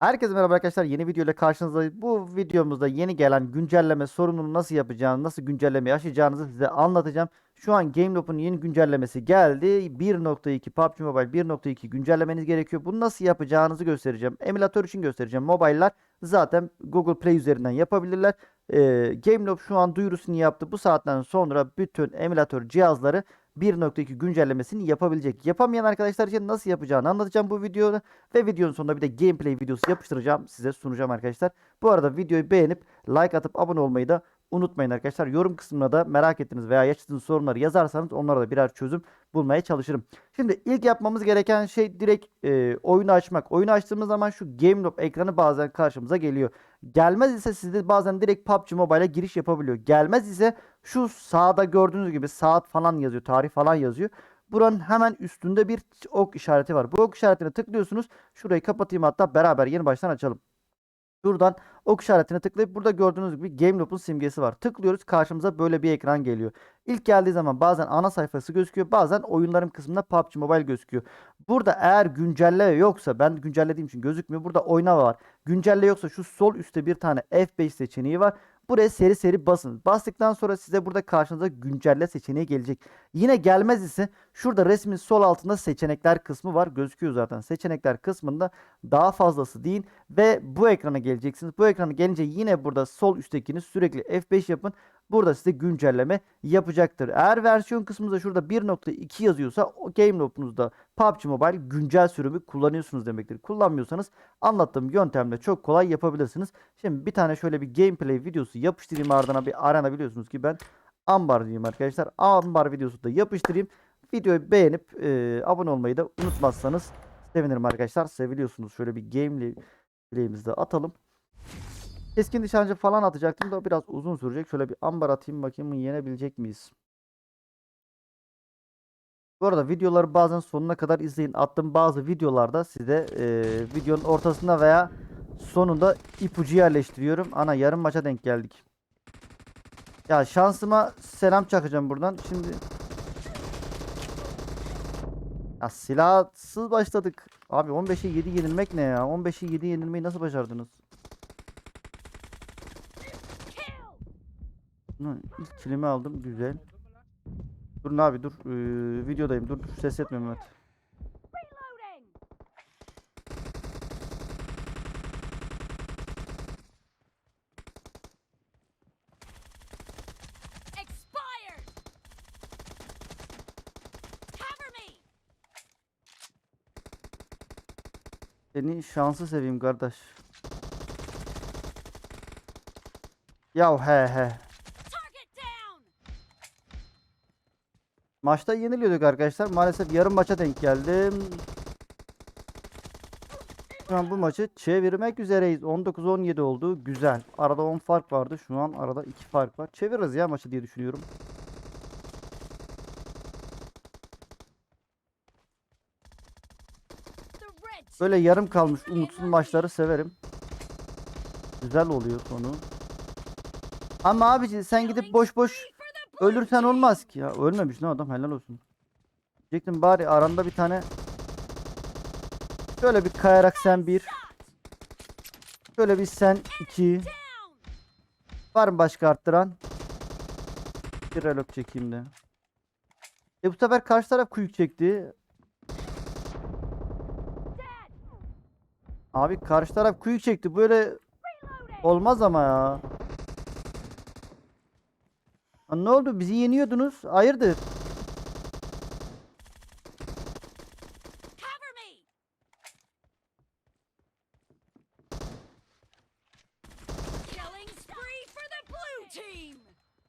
Herkese merhaba arkadaşlar. Yeni video ile karşınızdayız. Bu videomuzda yeni gelen güncelleme sorununu nasıl yapacağını, nasıl güncelleme yaşayacağınızı size anlatacağım. Şu an GameLoop'un yeni güncellemesi geldi. 1.2 PUBG Mobile 1.2 güncellemeniz gerekiyor. Bunu nasıl yapacağınızı göstereceğim. Emülatör için göstereceğim. Mobile'lar zaten Google Play üzerinden yapabilirler. Ee, GameLoop şu an duyurusunu yaptı. Bu saatten sonra bütün emülatör cihazları 1.2 güncellemesini yapabilecek. Yapamayan arkadaşlar için nasıl yapacağını anlatacağım bu videoda. Ve videonun sonunda bir de gameplay videosu yapıştıracağım. Size sunacağım arkadaşlar. Bu arada videoyu beğenip like atıp abone olmayı da unutmayın arkadaşlar. Yorum kısmına da merak ettiğiniz veya yaşadığınız sorunları yazarsanız onlara da birer çözüm bulmaya çalışırım. Şimdi ilk yapmamız gereken şey direkt e, oyunu açmak. Oyunu açtığımız zaman şu GameLoop ekranı bazen karşımıza geliyor. Gelmez ise sizde bazen direkt PUBG Mobile'a giriş yapabiliyor. Gelmez ise şu sağda gördüğünüz gibi saat falan yazıyor, tarih falan yazıyor. Buranın hemen üstünde bir ok işareti var. Bu ok işaretine tıklıyorsunuz. Şurayı kapatayım hatta beraber yeni baştan açalım. Şuradan ok işaretine tıklayıp burada gördüğünüz gibi GameLoop'un simgesi var. Tıklıyoruz karşımıza böyle bir ekran geliyor. İlk geldiği zaman bazen ana sayfası gözüküyor. Bazen oyunların kısmında PUBG Mobile gözüküyor. Burada eğer güncelle yoksa ben güncellediğim için gözükmüyor. Burada oyna var. Güncelle yoksa şu sol üstte bir tane F5 seçeneği var. Buraya seri seri basın. Bastıktan sonra size burada karşınıza güncelle seçeneği gelecek. Yine gelmez ise şurada resmin sol altında seçenekler kısmı var. Gözüküyor zaten. Seçenekler kısmında daha fazlası değil ve bu ekrana geleceksiniz. Bu ekrana gelince yine burada sol üsttekini sürekli F5 yapın. Burada size güncelleme yapacaktır. Eğer versiyon kısmında şurada 1.2 yazıyorsa o GameLoop'unuzda PUBG Mobile güncel sürümü kullanıyorsunuz demektir. Kullanmıyorsanız anlattığım yöntemle çok kolay yapabilirsiniz. Şimdi bir tane şöyle bir gameplay videosu yapıştırayım ardına bir arena biliyorsunuz ki ben ambar diyeyim arkadaşlar. Ambar videosu da yapıştırayım. Videoyu beğenip e, abone olmayı da unutmazsanız sevinirim arkadaşlar. Seviliyorsunuz. Şöyle bir gameplay'imizi de atalım. Keskin nişancı falan atacaktım da biraz uzun sürecek. Şöyle bir ambar atayım bakayım yenebilecek miyiz? Bu arada videoları bazen sonuna kadar izleyin. Attığım bazı videolarda size e, videonun ortasında veya sonunda ipucu yerleştiriyorum. Ana yarım maça denk geldik. Ya şansıma selam çakacağım buradan. Şimdi ya silahsız başladık. Abi 15'e 7 yenilmek ne ya? 15'e 7 yenilmeyi nasıl başardınız? İlk kilimi aldım. Güzel. Dur abi dur. Ee, videodayım. Dur, dur. Ses etme Mehmet. Seni şansı seveyim kardeş. Ya he he. Maçta yeniliyorduk arkadaşlar. Maalesef yarım maça denk geldim. Şu an bu maçı çevirmek üzereyiz. 19-17 oldu. Güzel. Arada 10 fark vardı. Şu an arada 2 fark var. Çeviririz ya maçı diye düşünüyorum. Böyle yarım kalmış umutsuz maçları severim. Güzel oluyor sonu. Ama abici sen gidip boş boş ölürsen olmaz ki ya. Ölmemiş ne adam helal olsun. Diyecektim bari aranda bir tane şöyle bir kayarak sen bir şöyle bir sen iki var mı başka arttıran? Bir relok çekeyim de. E bu sefer karşı taraf kuyuk çekti. Abi karşı taraf kuyuk çekti. Böyle olmaz ama ya. Ne oldu? Bizi yeniyordunuz. Hayırdır?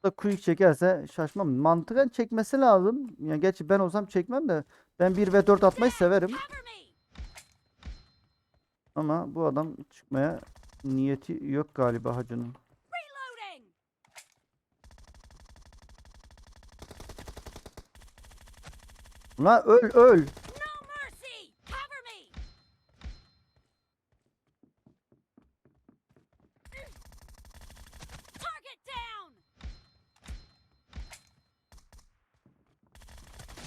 Da kuyuk çekerse şaşmam. Mantıken çekmesi lazım. Ya gerçi ben olsam çekmem de ben 1 ve 4 atmayı severim. Ama bu adam çıkmaya niyeti yok galiba hacının.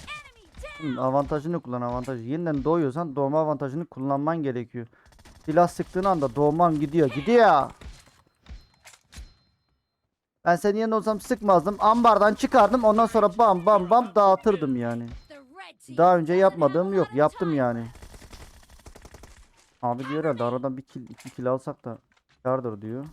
Enemy down! Hı, Avantajını kullan avantajı. Yeniden doğuyorsan doğma avantajını kullanman gerekiyor. Silah sıktığın anda doğman gidiyor. Gidiyor. Ben senin yerinde olsam sıkmazdım. Ambardan çıkardım. Ondan sonra bam bam bam dağıtırdım yani. Daha önce yapmadığım yok. Yaptım yani. Abi diyor herhalde aradan bir kill, iki kill alsak da kardır diyor.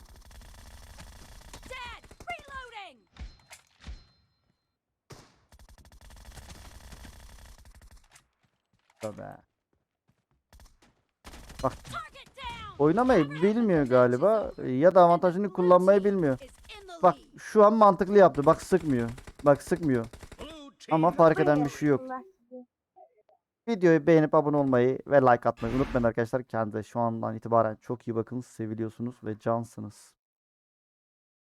Tabii. Bak oynamayı bilmiyor galiba ya da avantajını kullanmayı bilmiyor. Bak şu an mantıklı yaptı. Bak sıkmıyor. Bak sıkmıyor. Ama fark eden bir şey yok. Videoyu beğenip abone olmayı ve like atmayı unutmayın arkadaşlar. Kendinize şu andan itibaren çok iyi bakın. Seviliyorsunuz ve cansınız.